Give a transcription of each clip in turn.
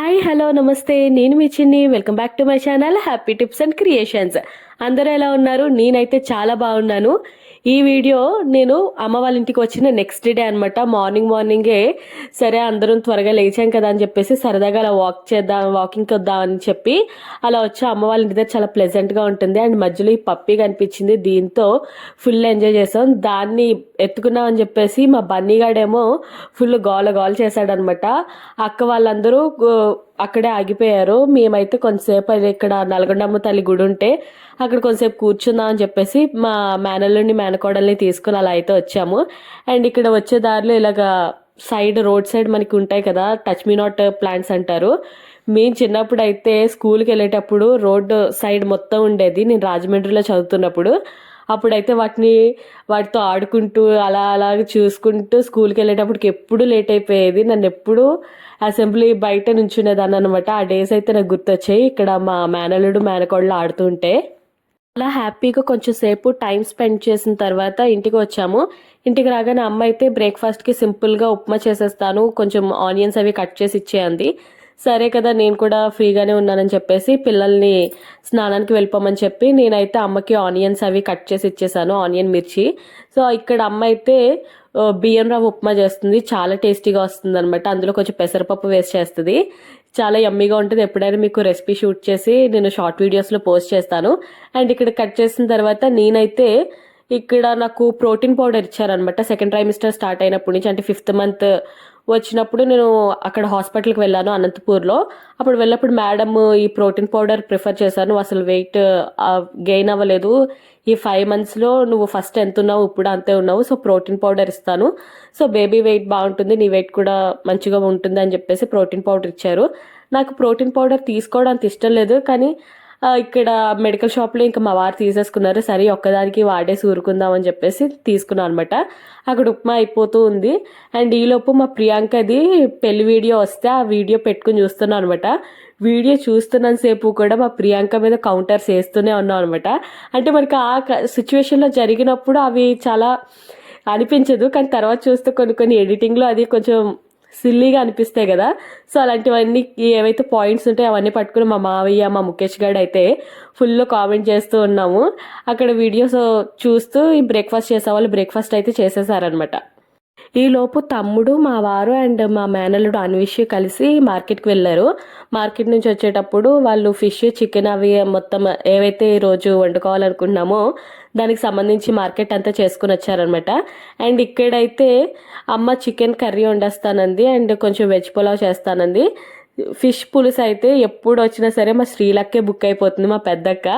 Hi hello నమస్తే. నేను మీ Chinni. Welcome back to my channel happy tips and creations అందరూ ఎలా ఉన్నారు? నేనైతే చాలా బాగున్నాను. ఈ వీడియో నేను అమ్మ వాళ్ళ ఇంటికి వచ్చిన నెక్స్ట్ డే అనమాట మార్నింగ్ మార్నింగే సరే అందరం త్వరగా లేచాం కదా అని చెప్పేసి సరదాగా అలా వాక్ చేద్దాం వాకింగ్కి వద్దాం అని చెప్పి అలా వచ్చి అమ్మ వాళ్ళ ఇంటి దగ్గర చాలా ప్లెజెంట్గా ఉంటుంది. అండ్ మధ్యలో ఈ పప్పి కనిపించింది. దీంతో ఫుల్ ఎంజాయ్ చేసాం. దాన్ని ఎత్తుకున్నాం అని చెప్పేసి మా బన్నీగాడేమో ఫుల్ గోల గోల చేశాడనమాట అక్క వాళ్ళందరూ అక్కడే ఆగిపోయారు మేమైతే కొంతసేపు ఇక్కడ నల్గొండమ్మ తల్లి గుడి ఉంటే అక్కడ కొంతసేపు కూర్చుందాం అని చెప్పేసి మా మేనల్లుని మేనకోడల్ని తీసుకుని అలా అయితే వచ్చాము. అండ్ ఇక్కడ వచ్చే దారిలో ఇలాగా సైడ్ రోడ్ సైడ్ మనకి ఉంటాయి కదా టచ్ మీ నాట్ ప్లాంట్స్ అంటారు. మేము చిన్నప్పుడు అయితే స్కూల్కి వెళ్ళేటప్పుడు రోడ్ సైడ్ మొత్తం ఉండేది. నేను రాజమండ్రిలో చదువుతున్నప్పుడు. అప్పుడైతే వాటిని వాటితో ఆడుకుంటూ అలా అలా చూసుకుంటూ స్కూల్కి వెళ్ళేటప్పటికి ఎప్పుడు లేట్ అయిపోయేది. నన్ను ఎప్పుడూ అసెంబ్లీ బయట నుంచునేదాన్ని అనమాట ఆ డేస్ అయితే నాకు గుర్తొచ్చాయి. ఇక్కడ మా మేనల్లుడు మేనకోళ్ళు ఆడుతుంటే అలా హ్యాపీగా కొంచెం సేపు టైం స్పెండ్ చేసిన తర్వాత ఇంటికి వచ్చాము. ఇంటికి రాగానే అమ్మ అయితే బ్రేక్ఫాస్ట్కి సింపుల్గా ఉప్మా చేసేస్తాను. కొంచెం ఆనియన్స్ అవి కట్ చేసి ఇచ్చేయండి సరే కదా నేను కూడా ఫ్రీగానే ఉన్నానని చెప్పేసి పిల్లల్ని స్నానానికి వెళ్ళిపోమని చెప్పి నేనైతే అమ్మకి ఆనియన్స్ అవి కట్ చేసి ఇచ్చేసాను. ఆనియన్ మిర్చి. సో ఇక్కడ అమ్మ అయితే బియ్యం రవ్వ ఉప్మా చేస్తుంది. చాలా టేస్టీగా వస్తుంది అనమాట అందులో కొంచెం పెసరపప్పు వేస్ట్ చేస్తుంది. చాలా యమ్మీగా ఉంటుంది. ఎప్పుడైనా మీకు రెసిపీ షూట్ చేసి నేను షార్ట్ వీడియోస్లో పోస్ట్ చేస్తాను. అండ్ ఇక్కడ కట్ చేసిన తర్వాత నేనైతే ఇక్కడ నాకు ప్రోటీన్ పౌడర్ ఇచ్చారనమాట సెకండ్ ట్రైమిస్టర్ స్టార్ట్ అయినప్పటి నుంచి అంటే ఫిఫ్త్ మంత్ వచ్చినప్పుడు నేను అక్కడ హాస్పిటల్కి వెళ్ళాను అనంతపూర్లో. అప్పుడు వెళ్ళినప్పుడు మేడం ఈ ప్రోటీన్ పౌడర్ ప్రిఫర్ చేశాను అసలు వెయిట్ గెయిన్ అవ్వలేదు. ఈ ఫైవ్ మంత్స్లో నువ్వు ఫస్ట్ ఎంత ఉన్నావు ఇప్పుడు అంతే ఉన్నావు. సో ప్రోటీన్ పౌడర్ ఇస్తాను. సో బేబీ వెయిట్ బాగుంటుంది నీ వెయిట్ కూడా మంచిగా ఉంటుంది అని చెప్పేసి ప్రోటీన్ పౌడర్ ఇచ్చారు. నాకు ప్రోటీన్ పౌడర్ తీసుకోవడం అంత ఇష్టం లేదు. కానీ ఇక్కడ మెడికల్ షాప్లో ఇంకా మా వారు తీసేసుకున్నారు. సరే ఒక్కదానికి వాడేసి ఊరుకుందాం అని చెప్పేసి తీసుకున్నాను అనమాట అక్కడ ఉప్మా అయిపోతూ ఉంది. అండ్ ఈలోపు మా ప్రియాంకది పెళ్ళి వీడియో వస్తే ఆ వీడియో పెట్టుకుని చూస్తున్నాను అనమాట వీడియో చూస్తున్నంతసేపు కూడా మా ప్రియాంక మీద కౌంటర్స్ వేస్తూనే ఉన్నాం అనమాట అంటే మనకి ఆ సిచ్యువేషన్లో జరిగినప్పుడు అవి చాలా అనిపించదు. కానీ తర్వాత చూస్తే కొన్ని కొన్ని ఎడిటింగ్లో అది కొంచెం సిల్లీగా అనిపిస్తాయి కదా. సో అలాంటివన్నీ ఏవైతే పాయింట్స్ ఉంటాయో అవన్నీ పట్టుకుని మా మావయ్య మా ముఖేష్ గారు అయితే ఫుల్ కామెంట్ చేస్తూ ఉన్నాము. అక్కడ వీడియోస్ చూస్తూ ఈ బ్రేక్ఫాస్ట్ చేసే వాళ్ళు బ్రేక్ఫాస్ట్ అయితే చేసేసారనమాట ఈలోపు తమ్ముడు మా వారు అండ్ మా మేనల్లుడు అన్విష్ కలిసి మార్కెట్కి వెళ్ళారు. మార్కెట్ నుంచి వచ్చేటప్పుడు వాళ్ళు ఫిష్ చికెన్ అవి మొత్తం ఏవైతే ఈరోజు వండుకోవాలనుకుంటున్నామో దానికి సంబంధించి మార్కెట్ అంతా చేసుకుని వచ్చారనమాట అండ్ ఇక్కడైతే అమ్మ చికెన్ కర్రీ వండేస్తానంది అండ్ కొంచెం వెజ్ పులావ్ చేస్తానంది. ఫిష్ పులుసు అయితే ఎప్పుడు వచ్చినా సరే మా శ్రీలక్కే బుక్ అయిపోతుంది మా పెద్దక్క.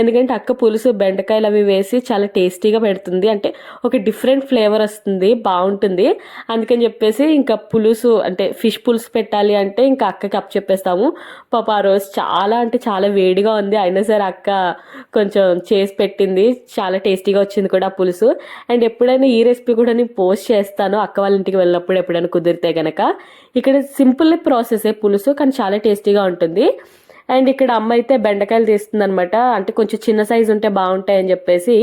ఎందుకంటే అక్క పులుసు బెండకాయలు అవి వేసి చాలా టేస్టీగా పెడుతుంది. అంటే ఒక డిఫరెంట్ ఫ్లేవర్ వస్తుంది బాగుంటుంది. అందుకని చెప్పేసి ఇంకా పులుసు అంటే ఫిష్ పులుసు పెట్టాలి అంటే ఇంకా అక్కకి అప్ చెప్పేస్తాము. పాప ఆ రోజు చాలా అంటే చాలా వేడిగా ఉంది. అయినా సరే అక్క కొంచెం చేసి పెట్టింది. చాలా టేస్టీగా వచ్చింది కూడా ఆ పులుసు. అండ్ ఎప్పుడైనా ఈ రెసిపీ కూడా నేను పోస్ట్ చేస్తాను అక్క వాళ్ళ ఇంటికి వెళ్ళినప్పుడు ఎప్పుడైనా కుదిరితే గనక. ఇక్కడ సింపుల్ ప్రాసెసే పులుసు. కానీ చాలా టేస్టీగా ఉంటుంది. అండ్ ఇక్కడ అమ్మ అయితే బెండకాయలు తీస్తుంది అనమాట అంటే కొంచెం చిన్న సైజు ఉంటే బాగుంటాయి అని చెప్పేసి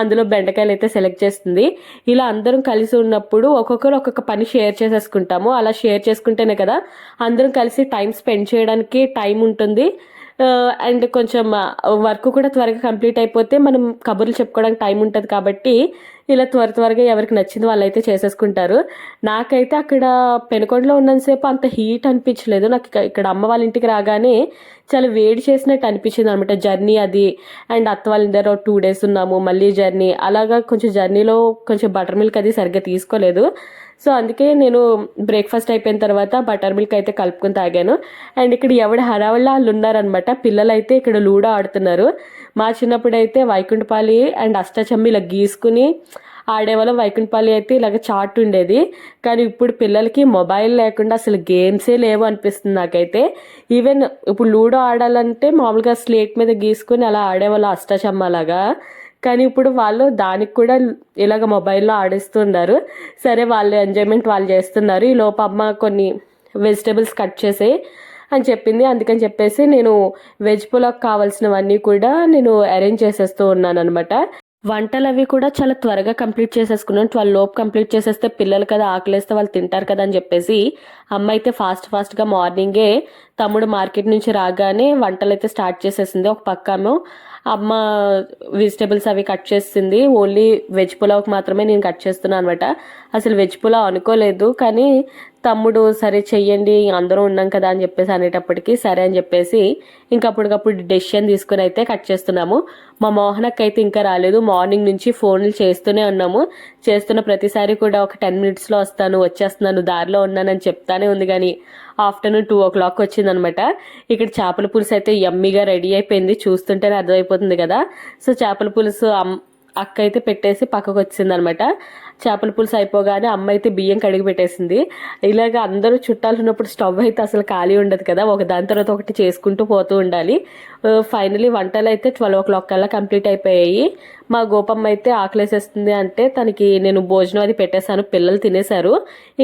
అందులో బెండకాయలు అయితే సెలెక్ట్ చేస్తుంది. ఇలా అందరం కలిసి ఉన్నప్పుడు ఒక్కొక్కరు ఒక్కొక్క పని షేర్ చేసేసుకుంటాము. అలా షేర్ చేసుకుంటేనే కదా అందరం కలిసి టైం స్పెండ్ చేయడానికి టైం ఉంటుంది. అండ్ కొంచెం వర్క్ కూడా త్వరగా కంప్లీట్ అయిపోతే మనం కబుర్లు చెప్పుకోవడానికి టైం ఉంటుంది కాబట్టి ఇలా త్వర త్వరగా ఎవరికి నచ్చింది వాళ్ళైతే చేసేసుకుంటారు. నాకైతే అక్కడ పెనుకొండలో ఉన్నంతసేపు అంత హీట్ అనిపించలేదు. నాకు ఇక్కడ అమ్మ వాళ్ళ ఇంటికి రాగానే చాలా వేడి చేసినట్టు అనిపించింది అనమాట జర్నీ అది. అండ్ అత్త వాళ్ళ దగ్గర టూ డేస్ ఉన్నాము మళ్ళీ జర్నీ. అలాగా కొంచెం జర్నీలో కొంచెం బటర్ మిల్క్ అది సరిగ్గా తీసుకోలేదు. సో అందుకే నేను బ్రేక్ఫాస్ట్ అయిపోయిన తర్వాత బటర్ మిల్క్ అయితే కలుపుకొని తాగాను. అండ్ ఇక్కడ ఎవడ హడావళ్ళ వాళ్ళు ఉన్నారనమాట పిల్లలు అయితే ఇక్కడ లూడో ఆడుతున్నారు. మా చిన్నప్పుడు అయితే వైకుంఠపాలి అండ్ అష్టచమ్మి ఇలా గీసుకుని ఆడేవాళ్ళం. వైకుంఠపాలి అయితే ఇలాగ చాట్ ఉండేది. కానీ ఇప్పుడు పిల్లలకి మొబైల్ లేకుండా అసలు గేమ్సే లేవు అనిపిస్తుంది నాకైతే. ఈవెన్ ఇప్పుడు లూడో ఆడాలంటే మామూలుగా స్లేట్ మీద గీసుకుని అలా ఆడేవాళ్ళు అష్టచమ్మ లాగా. కానీ ఇప్పుడు వాళ్ళు దానికి కూడా ఇలాగ మొబైల్లో ఆడిస్తున్నారు సరే వాళ్ళు ఎంజాయ్మెంట్ వాళ్ళు చేస్తున్నారు. ఈ లోపు అమ్మ కొన్ని వెజిటేబుల్స్ కట్ చేసే అని చెప్పింది. అందుకని చెప్పేసి నేను వెజ్ పులావ్ కావాల్సినవన్నీ కూడా నేను అరేంజ్ చేసేస్తూ ఉన్నాను అనమాట వంటలు అవి కూడా చాలా త్వరగా కంప్లీట్ చేసేసుకున్నాను. ట్వెల్వ్ లోపు కంప్లీట్ చేసేస్తే పిల్లలు కదా ఆకలేస్తే వాళ్ళు తింటారు కదా అని చెప్పేసి అమ్మ అయితే ఫాస్ట్ ఫాస్ట్గా మార్నింగే తమ్ముడు మార్కెట్ నుంచి రాగానే వంటలు అయితే స్టార్ట్ చేసేసింది. ఒక పక్కమో అమ్మ వెజిటేబుల్స్ అవి కట్ చేసింది. ఓన్లీ వెజ్ పులావ్కి మాత్రమే నేను కట్ చేస్తున్నాను అనమాట అసలు వెజ్ పులావ్ అనుకోలేదు కానీ తమ్ముడు సరే చెయ్యండి అందరూ ఉన్నాం కదా అని చెప్పేసి అనేటప్పటికి సరే అని చెప్పేసి ఇంకా అప్పటికప్పుడు డెసిషన్ తీసుకుని అయితే కట్ చేస్తున్నాము. మా మోహనక్ అయితే ఇంకా రాలేదు. మార్నింగ్ నుంచి ఫోన్లు చేస్తూనే ఉన్నాము. చేస్తున్న ప్రతిసారి కూడా ఒక టెన్ మినిట్స్లో వస్తాను వచ్చేస్తున్నాను దారిలో ఉన్నానని చెప్తానే ఉంది కానీ ఆఫ్టర్నూన్ టూ ఓ క్లాక్ వచ్చిందనమాట. ఇక్కడ చేపల పులుసు అయితే యమ్మీగా రెడీ అయిపోయింది. చూస్తుంటేనే అర్థమైపోతుంది కదా. సో చేపల పులుసు అమ్ అక్క అయితే పెట్టేసి పక్కకు వచ్చింది అనమాట చేపల పులుసు అయిపోగానే అమ్మ అయితే బియ్యం కడిగి పెట్టేసింది. ఇలాగ అందరూ చుట్టాలు ఉన్నప్పుడు స్టవ్ అయితే అసలు ఖాళీ ఉండదు కదా. ఒక దాని తర్వాత ఒకటి చేసుకుంటూ పోతూ ఉండాలి. ఫైనలీ వంటలు అయితే ట్వెల్వ్ ఓ క్లాక్ కల్లా కంప్లీట్ అయిపోయాయి. మా గోపమ్మ అయితే ఆకలేసేస్తుంది అంటే తనకి నేను భోజనం అది పెట్టేశాను పిల్లలు తినేశారు.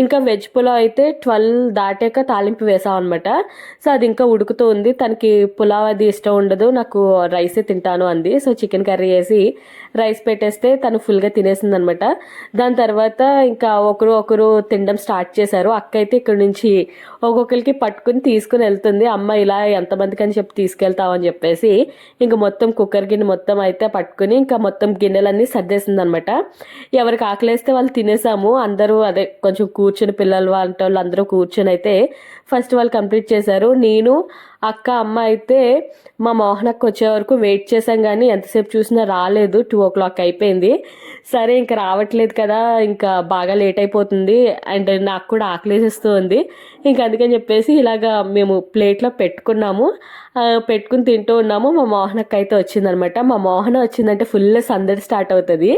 ఇంకా వెజ్ పులావ్ అయితే ట్వెల్వ్ దాటాక తాలింపు వేసాం అనమాట సో అది ఇంకా ఉడుకుతూ ఉంది. తనకి పులావ్ అది ఇష్టం ఉండదు నాకు రైసే తింటాను అంది. సో చికెన్ కర్రీ వేసి రైస్ పెట్టేస్తే తను ఫుల్గా తినేసింది అనమాట దాని తర్వాత ఇంకా ఒకరు ఒకరు తినడం స్టార్ట్ చేశారు. అక్క అయితే ఇక్కడ నుంచి ఒక్కొక్కరికి పట్టుకుని తీసుకుని వెళ్తుంది. అమ్మ ఇలా ఎంతమందికి అని చెప్పి తీసుకెళ్తామని చెప్పేసి ఇంకా మొత్తం కుక్కర్ గిన్నె మొత్తం అయితే పట్టుకుని ఇంకా మొత్తం మొత్తం గిన్నెలన్నీ సర్దేసింది అనమాట ఎవరికి ఆకలేస్తే వాళ్ళు తినేసాము. అందరూ అదే కొంచెం కూర్చుని పిల్లలు వాళ్ళ వాళ్ళు అందరూ కూర్చొని అయితే ఫస్ట్ వాళ్ళు కంప్లీట్ చేశారు. నేను అక్క అమ్మ అయితే మా మోహనక్క వచ్చే వరకు వెయిట్ చేసాం కానీ ఎంతసేపు చూసినా రాలేదు. టూ ఓ క్లాక్ అయిపోయింది. సరే ఇంకా రావట్లేదు కదా ఇంకా బాగా లేట్ అయిపోతుంది అండ్ నాకు కూడా ఆకలేసిస్తూ ఉంది. అందుకని చెప్పేసి ఇలాగా మేము ప్లేట్లో పెట్టుకున్నాము. పెట్టుకుని తింటూ ఉన్నాము. మా మోహనక్క అయితే వచ్చిందనమాట. మా మోహన వచ్చిందంటే ఫుల్ సందడి స్టార్ట్ అవుతుంది.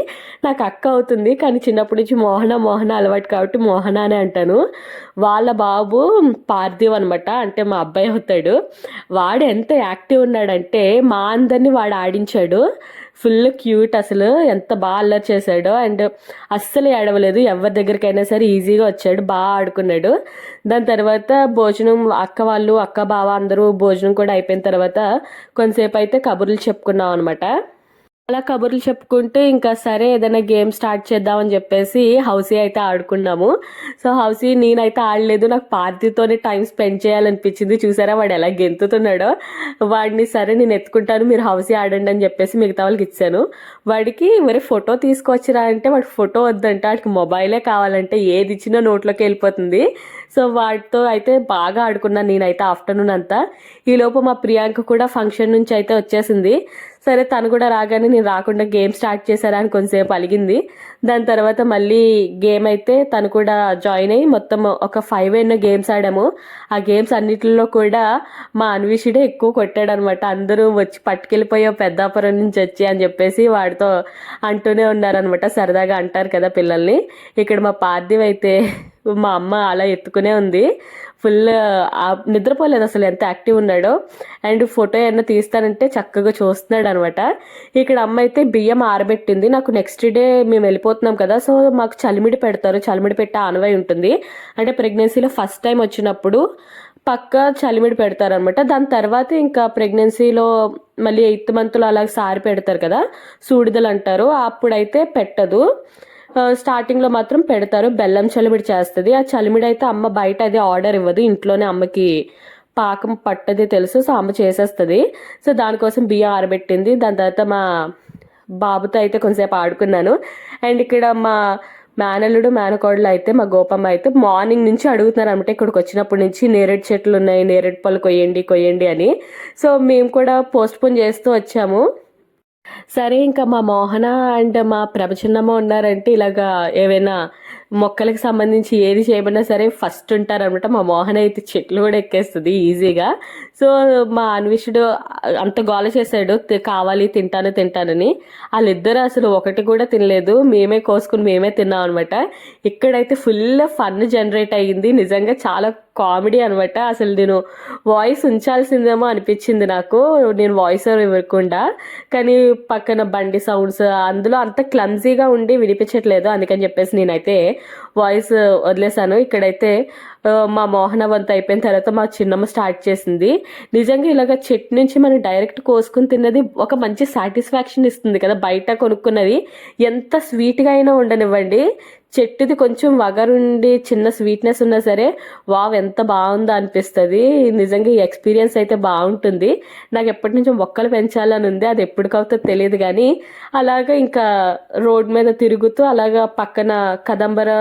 నాకు అక్క అవుతుంది కానీ చిన్నప్పటి నుంచి మోహన మోహన అలవాటు కాబట్టి మోహన అని అంటాను. వాళ్ళ బాబు పార్థివ్ అనమాట. అంటే మా అబ్బాయి అవుతాడు. వాడు ఎంత యాక్టివ్ ఉన్నాడంటే మా అందరినీ వాడు ఆడించాడు. ఫుల్ క్యూట్ అసలు ఎంత బాగా అల్లరి చేశాడో. అండ్ అస్సలు ఏడవలేదు. ఎవరి దగ్గరికైనా సరే ఈజీగా వచ్చాడు. బాగా ఆడుకున్నాడు. దాని తర్వాత భోజనం అక్క వాళ్ళు అక్క బావ అందరూ భోజనం కూడా అయిపోయిన తర్వాత కొంతసేపు అయితే కబుర్లు చెప్పుకున్నాం అనమాట అలా కబుర్లు చెప్పుకుంటూ ఇంకా సరే ఏదైనా గేమ్ స్టార్ట్ చేద్దామని చెప్పేసి హౌసీ అయితే ఆడుకున్నాము. సో హౌసీ నేనైతే ఆడలేదు. నాకు పార్థితోనే టైం స్పెండ్ చేయాలనిపించింది. చూసారా వాడు ఎలా గెంతుతున్నాడో? వాడిని సరే నేను ఎత్తుకుంటాను మీరు హౌసీ ఆడండి అని చెప్పేసి మిగతా వాళ్ళకి ఇచ్చాను. వాడికి మరి ఫోటో తీసుకొచ్చిరా అంటే వాడి ఫోటో వద్దంటే. వాడికి మొబైలే కావాలంటే ఏది ఇచ్చినా నోట్లోకి వెళ్ళిపోతుంది. సో వాటితో అయితే బాగా ఆడుకున్నాను నేనైతే ఆఫ్టర్నూన్ అంతా. ఈలోపు మా ప్రియాంక కూడా ఫంక్షన్ నుంచి అయితే వచ్చేసింది. సరే తను కూడా రాగానే నేను రాకుండా గేమ్ స్టార్ట్ చేశారా అని కొంతసేపు అలిగింది. దాని తర్వాత మళ్ళీ గేమ్ అయితే తను కూడా జాయిన్ అయ్యి మొత్తం ఒక ఫైవ్ ఎన్నో గేమ్స్ ఆడాము. ఆ గేమ్స్ అన్నిటిలో కూడా మా అన్విషుడే ఎక్కువ కొట్టాడు అనమాట అందరూ వచ్చి పట్టుకెళ్ళిపోయే పెద్దాపురం నుంచి వచ్చి అని చెప్పేసి వాడితో అంటూనే ఉన్నారనమాట. సరదాగా అంటారు కదా పిల్లల్ని. ఇక్కడ మా పార్థివ్ అయితే మా అమ్మ అలా ఎత్తుకునే ఉంది. ఫుల్ నిద్రపోలేదు అసలు ఎంత యాక్టివ్ ఉన్నాడో. అండ్ ఫోటో ఏమన్నా తీస్తానంటే చక్కగా చూస్తున్నాడు అనమాట ఇక్కడ అమ్మ అయితే బియ్యం ఆరబెట్టింది. నాకు నెక్స్ట్ డే మేము వెళ్ళిపోతున్నాం కదా సో మాకు చలిమిడి పెడతారు. చలిమిడి పెట్టే ఆనవాయి ఉంటుంది. అంటే ప్రెగ్నెన్సీలో ఫస్ట్ టైం వచ్చినప్పుడు పక్క చలిమిడి పెడతారనమాట. దాని తర్వాత ఇంకా ప్రెగ్నెన్సీలో మళ్ళీ ఎయిత్ మంత్లో అలాగే సారి పెడతారు కదా సూడిదలు అంటారు. అప్పుడైతే పెట్టదు. స్టార్టింగ్లో మాత్రం పెడతారు. బెల్లం చలిమిడి చేస్తుంది. ఆ చలిమిడి అయితే అమ్మ బయట అది ఆర్డర్ ఇవ్వదు. ఇంట్లోనే అమ్మకి పాకం పట్టది తెలుసు. సో అమ్మ చేసేస్తుంది. సో దానికోసం బియ్యం ఆరబెట్టింది. దాని తర్వాత మా బాబుతో అయితే కొంతసేపు ఆడుకున్నాను. అండ్ ఇక్కడ మా మేనల్లుడు మేనకోడలు అయితే మా గోపమ్మ అయితే మార్నింగ్ నుంచి అడుగుతున్నారు అనమాట ఇక్కడికి వచ్చినప్పటి నుంచి నేరేడు చెట్లు ఉన్నాయి. నేరేడు పళ్ళు కొయ్యండి కొయ్యండి అని. సో మేము కూడా పోస్ట్ పోన్ చేస్తూ వచ్చాము. సరే ఇంకా మా మోహన అండ్ మా ప్రభచన్నమ్మ ఉన్నారంటే ఇలాగా ఏవైనా మొక్కలకు సంబంధించి ఏది చేయమన్నా సరే ఫస్ట్ ఉంటారనమాట మా మోహన్ అయితే చెట్లు కూడా ఎక్కేస్తుంది ఈజీగా. సో మా అన్విషుడు అంత గోల చేశాడు. కావాలి తింటాను తింటానని. వాళ్ళిద్దరు అసలు ఒకటి కూడా తినలేదు. మేమే కోసుకుని మేమే తిన్నాం అనమాట ఇక్కడైతే ఫుల్ ఫన్ జనరేట్ అయ్యింది. నిజంగా చాలా కామెడీ అనమాట అసలు నేను వాయిస్ ఉంచాల్సిందేమో అనిపించింది నాకు. నేను వాయిస్ ఇవ్వకుండా. కానీ పక్కన బండి సౌండ్స్ అందులో అంత క్లమ్జీగా ఉండి వినిపించట్లేదు. అందుకని చెప్పేసి నేనైతే వాయిస్ వదిలేసాను ఇక్కడైతే మా మోహనవంత అయిపోయిన తర్వాత మా చిన్నమ్మ స్టార్ట్ చేసింది. నిజంగా ఇలాగ చెట్టు నుంచి మనం డైరెక్ట్ కోసుకుని తిన్నది ఒక మంచి సాటిస్ఫాక్షన్ ఇస్తుంది కదా బయట కొనుక్కున్నది. ఎంత స్వీట్గా అయినా ఉండనివ్వండి. చెట్టుది కొంచెం వగరుండి చిన్న స్వీట్నెస్ ఉన్నా సరే వావ్ ఎంత బాగుందో అనిపిస్తుంది. నిజంగా ఈ ఎక్స్పీరియన్స్ అయితే బాగుంటుంది. నాకు ఎప్పటి నుంచో మొక్కలు పెంచాలని ఉంది అది ఎప్పటికవుతుందో తెలియదు కానీ అలాగా ఇంకా రోడ్ మీద తిరుగుతూ అలాగా పక్కన కదంబర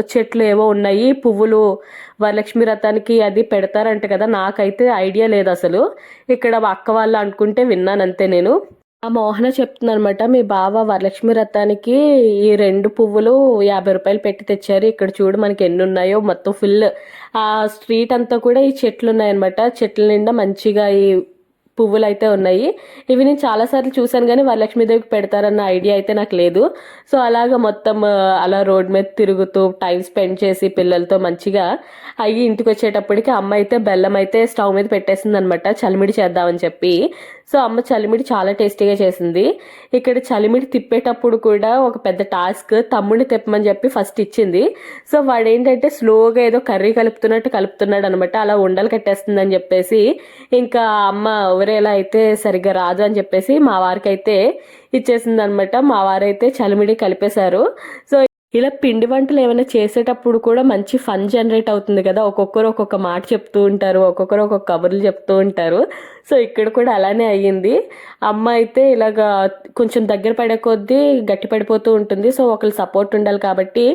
చెట్లు ఏవో ఉన్నాయి పువ్వులు వరలక్ష్మి రథానికి అది పెడతారంట కదా నాకైతే ఐడియా లేదు అసలు. ఇక్కడ మా అక్క వాళ్ళు అనుకుంటే విన్నానంతే నేను. ఆ మోహన చెప్తుందనమాట మీ బావ వరలక్ష్మి రథానికి ఈ రెండు పువ్వులు యాభై రూపాయలు పెట్టి తెచ్చారు. ఇక్కడ చూడు మనకి ఎన్ని ఉన్నాయో మొత్తం ఫుల్. ఆ స్ట్రీట్ అంతా కూడా ఈ చెట్లు ఉన్నాయన్నమాట చెట్ల నిండా మంచిగా ఈ పువ్వులు అయితే ఉన్నాయి. ఇవి నేను చాలాసార్లు చూశాను కానీ వరలక్ష్మీదేవికి పెడతారన్న ఐడియా అయితే నాకు లేదు. సో అలాగ మొత్తం అలా రోడ్ మీద తిరుగుతూ టైం స్పెండ్ చేసి పిల్లలతో మంచిగా అయ్యి ఇంటికి వచ్చేటప్పటికి అమ్మ అయితే బెల్లం అయితే స్టవ్ మీద పెట్టేసింది అనమాట చలిమిడి చేద్దామని చెప్పి. సో అమ్మ చలిమిడి చాలా టేస్టీగా చేసింది. ఇక్కడ చలిమిడి తిప్పేటప్పుడు కూడా ఒక పెద్ద టాస్క్ తమ్ముడిని తిప్పమని చెప్పి ఫస్ట్ ఇచ్చింది. సో వాడు ఏంటంటే స్లోగా ఏదో కర్రీ కలుపుతున్నట్టు కలుపుతున్నాడు అనమాట అలా ఉండలు కట్టేస్తుందని చెప్పేసి ఇంకా అమ్మ ఎవరేలా అయితే సరిగ్గా రాదు అని చెప్పేసి మా వారికి అయితే ఇచ్చేసింది అనమాట మా వారైతే చలిమిడి కలిపేశారు. సో ఇలా పిండి వంటలు ఏమైనా చేసేటప్పుడు కూడా మంచి ఫన్ జనరేట్ అవుతుంది కదా. ఒక్కొక్కరు ఒక్కొక్క మాట చెప్తూ ఉంటారు ఒక్కొక్కరు ఒక్కొక్క కబుర్లు చెప్తూ ఉంటారు. సో ఇక్కడ కూడా అలానే అయ్యింది. అమ్మ అయితే ఇలాగా కొంచెం దగ్గర పడే కొద్దీ గట్టి పడిపోతూ ఉంటుంది. సో ఒకళ్ళు సపోర్ట్ ఉండాలి కాబట్టి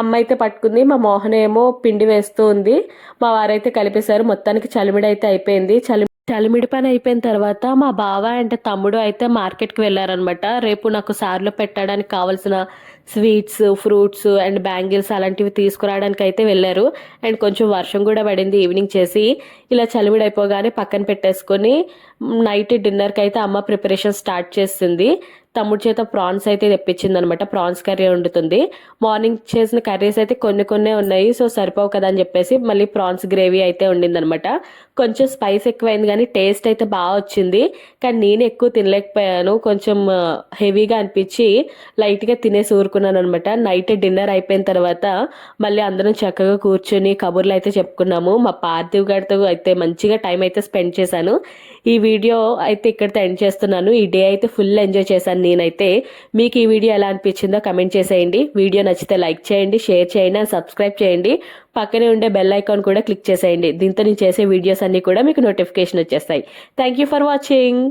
అమ్మ అయితే పట్టుకుంది. మా మోహన్ ఏమో పిండి వేస్తూ ఉంది. మా వారైతే కలిపేశారు. మొత్తానికి చలిమిడి అయితే అయిపోయింది. చలి చలిమిడి పని అయిపోయిన తర్వాత మా బావ అంటే తమ్ముడు అయితే మార్కెట్కి వెళ్ళారనమాట రేపు నాకు సార్లో పెట్టడానికి కావాల్సిన స్వీట్స్ ఫ్రూట్స్ అండ్ బ్యాంగిల్స్ అలాంటివి తీసుకురావడానికి అయితే వెళ్ళారు. అండ్ కొంచెం వర్షం కూడా పడింది ఈవినింగ్ చేసి. ఇలా చలివిడైపోగానే అయిపోగానే పక్కన పెట్టేసుకొని నైట్ డిన్నర్కి అయితే అమ్మ ప్రిపరేషన్ స్టార్ట్ చేస్తుంది తమ్ముడు చేత ప్రాన్స్ అయితే తెప్పించింది అనమాట ప్రాన్స్ కర్రీ వండుతుంది. మార్నింగ్ చేసిన కర్రీస్ అయితే కొన్ని కొన్ని ఉన్నాయి. సో సరిపోవు కదా అని చెప్పేసి మళ్ళీ ప్రాన్స్ గ్రేవీ అయితే వండిందనమాట. కొంచెం స్పైస్ ఎక్కువైంది కానీ టేస్ట్ అయితే బాగా వచ్చింది. కానీ నేను ఎక్కువ తినలేకపోయాను. కొంచెం హెవీగా అనిపించి లైట్గా తినేసి కోరుకున్నాను అనమాట నైట్ డిన్నర్ అయిపోయిన తర్వాత మళ్ళీ అందరం చక్కగా కూర్చొని కబుర్లు అయితే చెప్పుకున్నాము. మా పార్థివ్ గారితో అయితే మంచిగా టైం అయితే స్పెండ్ చేశాను. ఈ వీడియో అయితే ఇక్కడితో ఎండ్ చేస్తున్నాను. ఈ డే అయితే ఫుల్ ఎంజాయ్ చేశాను నేనైతే. మీకు ఈ వీడియో ఎలా అనిపించిందో కమెంట్ చేసేయండి. వీడియో నచ్చితే లైక్ చేయండి షేర్ చేయండి అండ్ సబ్స్క్రైబ్ చేయండి. పక్కనే ఉండే బెల్ ఐకాన్ కూడా క్లిక్ చేసేయండి. దీంతో నేను చేసే వీడియోస్ అన్నీ కూడా మీకు నోటిఫికేషన్ వచ్చేస్తాయి. Thank you for watching